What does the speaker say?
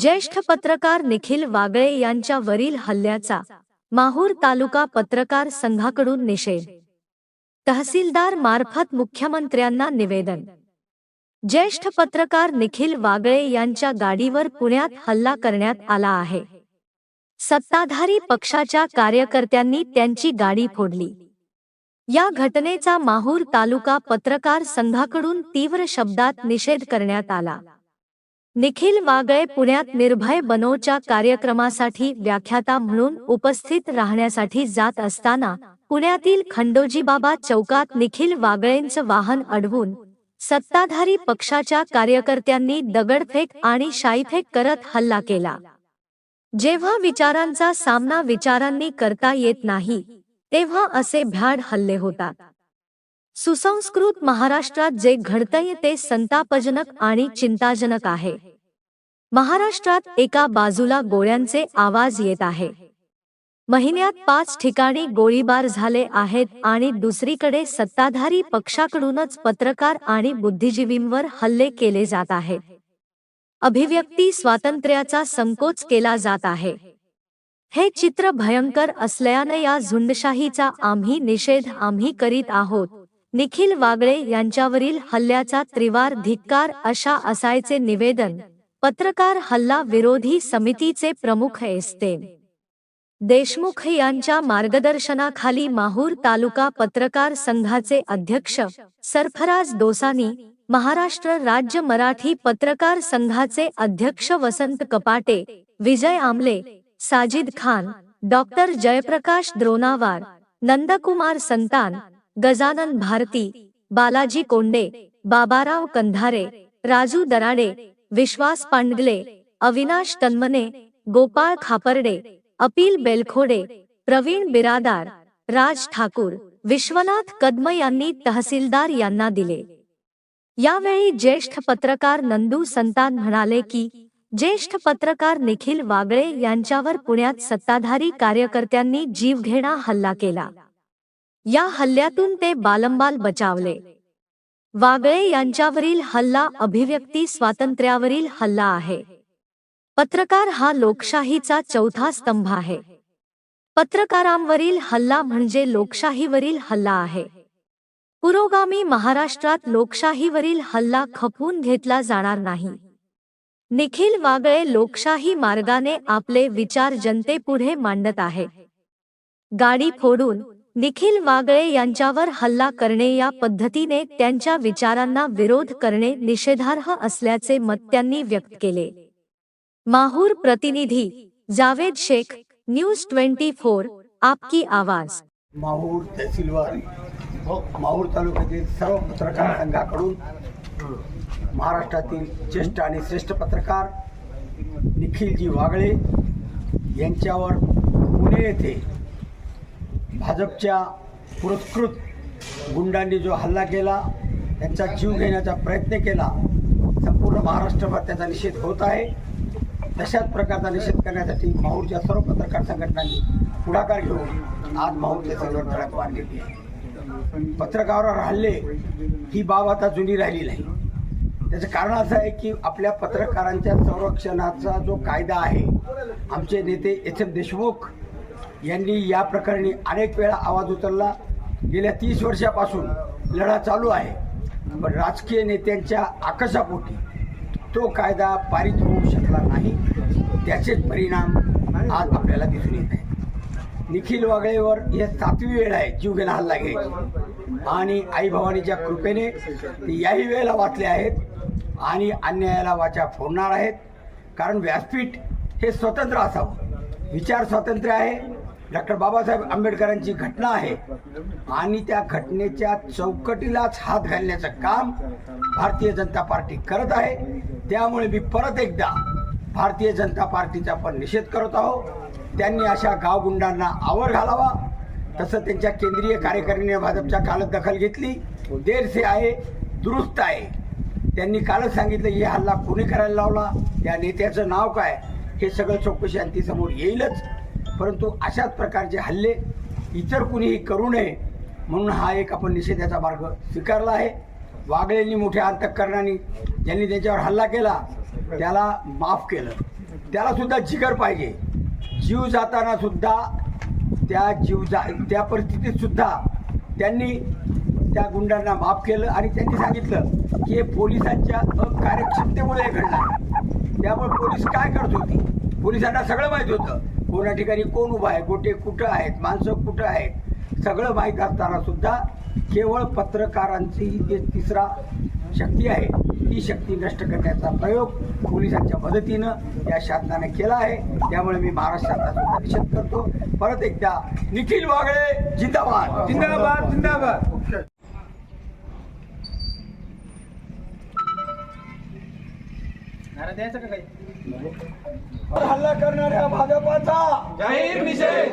ज्येष्ठ पत्रकार निखिल वागळे यांच्या वरील हल्ल्याचा माहूर तालुका पत्रकार संघाकडून निषेध. तहसीलदार मार्फत मुख्यमंत्र्यांना निवेदन. ज्येष्ठ पत्रकार निखिल वागळे यांच्या गाडीवर पुण्यात हल्ला करण्यात आला आहे. सत्ताधारी पक्षाच्या कार्यकर्त्यांनी त्यांची गाडी फोडली. या घटनेचा माहूर तालुका पत्रकार संघाकडून तीव्र शब्दात निषेध करण्यात आला. निखिल वागळे पुण्यात निर्भय बनोच्या कार्यक्रमासाठी व्याख्याता म्हणून उपस्थित राहण्यासाठी जात असताना पुण्यातील खंडोजीबाबा चौकात निखिल वागळेंचं वाहन अडवून सत्ताधारी पक्षाच्या कार्यकर्त्यांनी दगडफेक आणि शाईफेक करत हल्ला केला. जेव्हा विचारांचा सामना विचारांनी करता येत नाही तेव्हा असे भ्याड हल्ले होतात. सुसंस्कृत महाराष्ट्रात जे घडतंय ते संतापजनक आणि चिंताजनक आहे. महाराष्ट्रात एका बाजूला गोळ्यांचे आवाज येत आहे. महिन्यात पाच ठिकाणी गोळीबार झाले आहेत आणि दुसरीकडे सत्ताधारी पक्षाकडूनच पत्रकार आणि बुद्धिजीवींवर हल्ले केले जात आहेत. अभिव्यक्ती स्वातंत्र्याचा संकोच केला जात आहे. हे चित्र भयंकर असल्याने या झुंडशाहीचा आम्ही निषेध आम्ही करीत आहोत. निखिल वागळे यांच्यावरील हल्ल्याचा त्रिवार धिक्कार अशा असायचे निवेदन पत्रकार हल्ला विरोधी समितीचे प्रमुख एसते. देशमुख यांच्या मार्गदर्शनाखाली माहूर तालुका पत्रकार संघाचे अध्यक्ष सरफराज दोसानी महाराष्ट्र राज्य मराठी पत्रकार संघाचे अध्यक्ष वसंत कपाटे विजय आमले साजिद खान डॉक्टर जयप्रकाश द्रोणावार नंदकुमार संतान गजानन भारती बालाजी कोंडे बाबाराव कंधारे राजू दराडे विश्वास पांडगले अविनाश तन्मने गोपाळ खापर्डे अपिल बेलखोडे प्रवीण बिरादार राज ठाकूर विश्वनाथ कदम यांनी तहसीलदार यांना दिले. यावेळी ज्येष्ठ पत्रकार नंदू संतान म्हणाले की ज्येष्ठ पत्रकार निखिल वागळे यांच्यावर पुण्यात सत्ताधारी कार्यकर्त्यांनी जीवघेणा हल्ला केला. या हल्ल्यातून ते बालंबाल बचावले. वागळे यांच्यावरील हल्ला अभिव्यक्ती स्वातंत्र्यावरील हल्ला आहे. पत्रकार हा लोकशाहीचा चौथा स्तंभ आहे. पत्रकारांवरील हल्ला म्हणजे लोकशाहीवरील हल्ला आहे. पुरोगामी महाराष्ट्रात लोकशाहीवरील हल्ला खपवून घेतला जाणार नाही. निखिल वागळे लोकशाही मार्गाने आपले विचार जनतेपुढे मांडत आहे. गाडी फोडून निखिल वागळे यांच्यावर हल्ला करणे या पद्धतीने त्यांच्या विचारांना विरोध करणे निषेधार्ह असल्याचे मत त्यांनी व्यक्त केले. माहूर प्रतिनिधी Javed Shaikh news twenty four आपकी आवाज. माहूर तहसीलवार हो, माहूर तालुक्यातील सर्व पत्रकार संघाकडून महाराष्ट्रातील ज्येष्ठ आणि श्रेष्ठ पत्रकार निखिलजी वागळे यांच्यावर पुणे येथे भाजपच्या पुरस्कृत गुंडांनी जो हल्ला केला त्यांचा जीव घेण्याचा प्रयत्न केला संपूर्ण महाराष्ट्रभर त्याचा निषेध होत आहे. तशाच प्रकारचा निषेध करण्यासाठी माहूरच्या सर्व पत्रकार संघटनांनी पुढाकार घेऊन आज माहूर तहसीलवर तळ्यात मारलेली आहे. पत्रकारावर हल्ले ही बाब आता जुनी राहिली नाही त्याचं कारण असं आहे की आपल्या पत्रकारांच्या संरक्षणाचा जो कायदा आहे आमचे नेते एच एम देशमुख यांनी या प्रकरणी अनेक वेळा आवाज उचलला. गेल्या तीस वर्षापासून लढा चालू आहे. पण राजकीय नेत्यांच्या आकशापोटी तो कायदा पारित होऊ शकला नाही. त्याचेच परिणाम आज आपल्याला दिसून येत आहेत. निखिल वागळेवर हे सातवी वेळ आहे जीवघेणा हल्ला घ्यायची. आणि आई भवानीच्या कृपेने याही वेळेला वाचले आहेत आणि अन्यायाला वाचा फोडणार आहेत. कारण व्यासपीठ हे स्वतंत्र असावं. विचार स्वातंत्र्य आहे. डॉक्टर बाबासाहेब आंबेडकरांची घटना आहे. आणि त्या घटनेच्या चौकटीलाच हात घालण्याचं काम भारतीय जनता पार्टी करत आहे. त्यामुळे मी परत एकदा भारतीय जनता पार्टीचा पण निषेध करत आहोत. त्यांनी अशा गावगुंडांना आवर घालावा. तसं त्यांच्या केंद्रीय कार्यकारिणीने भाजपच्या कालच दखल घेतली. देरसे आहे दुरुस्त आहे. त्यांनी कालच सांगितलं हे हल्ला कोणी करायला लावला? त्या नेत्याचं नाव काय? हे सगळं चौकशी अंतीसमोर येईलच. परंतु अशाच प्रकारचे हल्ले इतर कुणीही करू नये म्हणून हा एक आपण निषेधाचा मार्ग स्वीकारला आहे. वागळेंनी मोठ्या अंतकरणाने ज्यांनी त्यांच्यावर हल्ला केला त्याला माफ केलं. त्याला सुद्धा जिगर पाहिजे. जीव जाताना सुद्धा त्या जीव जा त्या परिस्थितीत सुद्धा त्यांनी त्या गुंडांना माफ केलं आणि त्यांनी सांगितलं की हे पोलिसांच्या अकार्यक्षमतेमुळे हे घडलं. त्यामुळे पोलीस काय करत होती? पोलिसांना सगळं माहीत होतं. कोणा ठिकाणी कोण उभा आहे कुठे कुठं आहेत माणसं कुठं आहेत सगळं माहीत असताना सुद्धा केवळ पत्रकारांची जे तिसरा शक्ती आहे ती शक्ती नष्ट करण्याचा प्रयोग पोलिसांच्या मदतीनं या शासनाने केला आहे. त्यामुळे मी महाराष्ट्राचा सुद्धा निषेध करतो. परत एकदा निखिल वागळे जिंदाबाद. जिंदाबाद जिंदाबाद. नारा द्यायचा का काही? हल्ला करणाऱ्या भाजपाचा जाहीर निषेध.